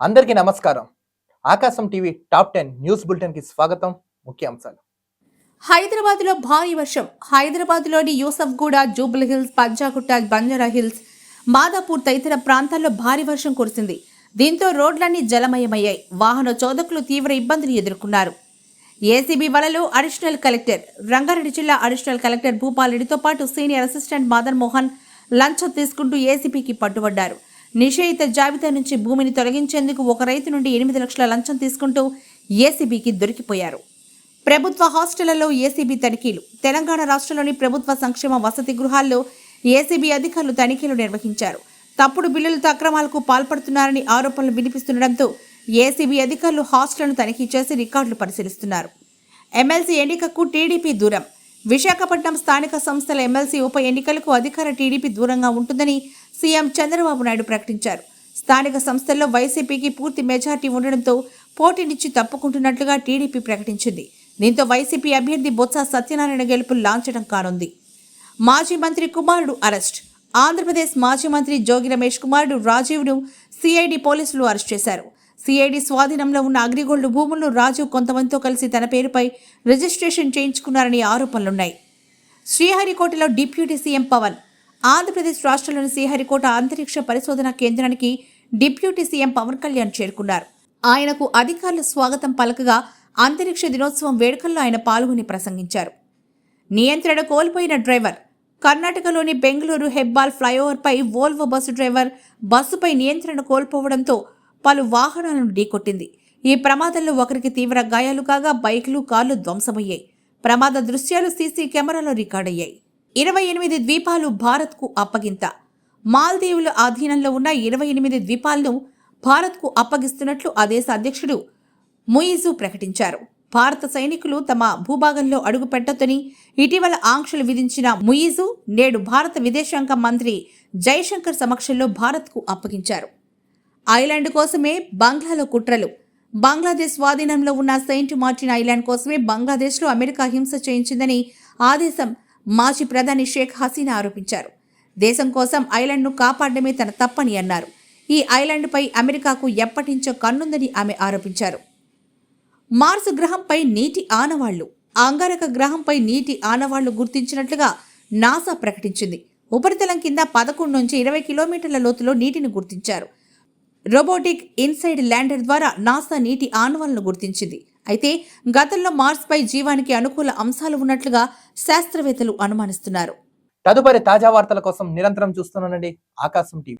అందరికీ నమస్కారం. Aakasam TV top ten news బులెటిన్కి స్వాగతం. ముఖ్యాంశాలు హైదరాబాద్లో భారీ వర్షం. హైదరాబాద్లోని యూసఫ్గూడ జూబ్ల హిల్స్ పంజాగుట్ట బంజారా హిల్స్ మాదాపూర్ తదితర ప్రాంతాల్లో భారీ వర్షం కురిసింది. దీంతో రోడ్లన్నీ జలమయమయ్యాయి. వాహన చోదకులు తీవ్ర ఇబ్బందులు ఎదుర్కొన్నారు. ఏసీబీ వలలో అడిషనల్ కలెక్టర్ రంగారెడ్డి జిల్లా అడిషనల్ కలెక్టర్ భూపాల్ రెడ్డితో పాటు సీనియర్ అసిస్టెంట్ మదన్ మోహన్ లంచం తీసుకుంటూ ఏసీబీకి పట్టుబడ్డారు. నిషేధిత జాబితా నుంచి భూమిని తొలగించేందుకు ఒక రైతు నుండి ఎనిమిది లక్షల లంచం తీసుకుంటూ ఏసీబీకి దొరికిపోయారు. ప్రభుత్వ హాస్టళ్ళలో ఏసీబీ తనిఖీలు. తెలంగాణ రాష్ట్రంలోని ప్రభుత్వ సంక్షేమ వసతి గృహాల్లో ఏసీబీ అధికారులు తనిఖీలు నిర్వహించారు. తప్పుడు బిల్లులతో అక్రమాలకు పాల్పడుతున్నారని ఆరోపణలు వినిపిస్తుండటంతో ఏసీబీ అధికారులు హాస్టళ్ళను తనిఖీ చేసి రికార్డులు పరిశీలిస్తున్నారు. ఎమ్మెల్సీ ఎన్నికకు టీడీపీ దూరం. విశాఖపట్నం స్థానిక సంస్థల ఎమ్మెల్సీ ఉప ఎన్నికలకు అధికార టీడీపీ దూరంగా ఉంటుందని సీఎం చంద్రబాబు నాయుడు ప్రకటించారు. స్థానిక సంస్థల్లో వైసీపీకి పూర్తి మెజార్టీ ఉండడంతో పోటీ నుంచి తప్పుకుంటున్నట్లుగా టీడీపీ ప్రకటించింది. దీంతో వైసీపీ అభ్యర్థి బొత్స సత్యనారాయణ గెలుపు లాంఛనం కానుంది. మాజీ మంత్రి కుమారుడు అరెస్ట్. ఆంధ్రప్రదేశ్ మాజీ మంత్రి జోగి రమేష్ కుమారుడు రాజీవ్ను సిఐడి పోలీసులు అరెస్ట్ చేశారు. సిఐడి స్వాధీనంలో ఉన్న అగ్రిగోల్డ్ భూములను రాజీవ్ కొంతమందితో కలిసి తన పేరుపై రిజిస్ట్రేషన్ చేయించుకున్నారని ఆరోపణలున్నాయి. శ్రీహరికోటలో డిప్యూటీ సీఎం పవన్ ఆంధ్రప్రదేశ్ రాష్ట్రంలోని శ్రీహరికోట అంతరిక్ష పరిశోధన కేంద్రానికి డిప్యూటీ సీఎం పవన్ కళ్యాణ్ చేరుకున్నారు. ఆయనకు అధికారులు స్వాగతం పలకగా అంతరిక్ష దినోత్సవం వేడుకల్లో ఆయన పాల్గొని ప్రసంగించారు. నియంత్రణ కోల్పోయిన డ్రైవర్ కర్ణాటకలోని బెంగళూరు హెబ్బాల్ ఫ్లైఓవర్పై వోల్వో బస్సు డ్రైవర్ బస్సుపై నియంత్రణ కోల్పోవడంతో పలు వాహనాలను ఢీకొట్టింది. ఈ ప్రమాదంలో ఒకరికి తీవ్ర గాయాలు కాగా బైకులు కార్లు ధ్వంసమయ్యాయి. ప్రమాద దృశ్యాలు సీసీ కెమెరాలో రికార్డయ్యాయి. ఇరవై ఎనిమిది ద్వీపాలు భారత్కు అప్పగింత. మాల్దీవుల ఆధీనంలో ఉన్న ఇరవై ఎనిమిది ద్వీపాలను భారత్కు అప్పగిస్తున్నట్లు ఆ దేశ అధ్యక్షుడు ముయిజు ప్రకటించారు. భారత సైనికులు తమ భూభాగంలో అడుగుపెట్టొద్దని ఇటీవల ఆంక్షలు విధించిన ముయిజు నేడు భారత విదేశాంగ మంత్రి జైశంకర్ సమక్షంలో భారత్కు అప్పగించారు. ఐలాండ్ కోసమే బంగ్లాలో కుట్రలు. బంగ్లాదేశ్ స్వాధీనంలో ఉన్న సెయింట్ మార్టిన్ ఐలాండ్ కోసమే బంగ్లాదేశ్లో అమెరికా హింస చేయించిందని ఆదేశం మాజీ ప్రధాని షేక్ హసీనా ఆరోపించారు. దేశం కోసం ఐలాండ్ను కాపాడమే తన తప్పని అన్నారు. ఈ ఐలాండ్పై అమెరికాకు ఎప్పటించో కన్నుందని ఆమె ఆరోపించారు. మార్స్ గ్రహంపై నీటి ఆనవాళ్ళు అంగారక గ్రహంపై నీటి ఆనవాళ్ళు గుర్తించినట్లుగా నాసా ప్రకటించింది. ఉపరితలం కింద పదకొండు నుంచి ఇరవై కిలోమీటర్ల లోతులో నీటిని గుర్తించారు. రోబోటిక్ ఇన్సైడ్ ల్యాండర్ ద్వారా నాసా నీటి ఆనవాళ్ళను గుర్తించింది. అయితే గతంలో మార్స్పై జీవానికి అనుకూల అంశాలు ఉన్నట్లుగా శాస్త్రవేత్తలు అనుమానిస్తున్నారు. తదుపరి తాజా వార్తల కోసం నిరంతరం చూస్తున్నానండి ఆకాశం టీవీ.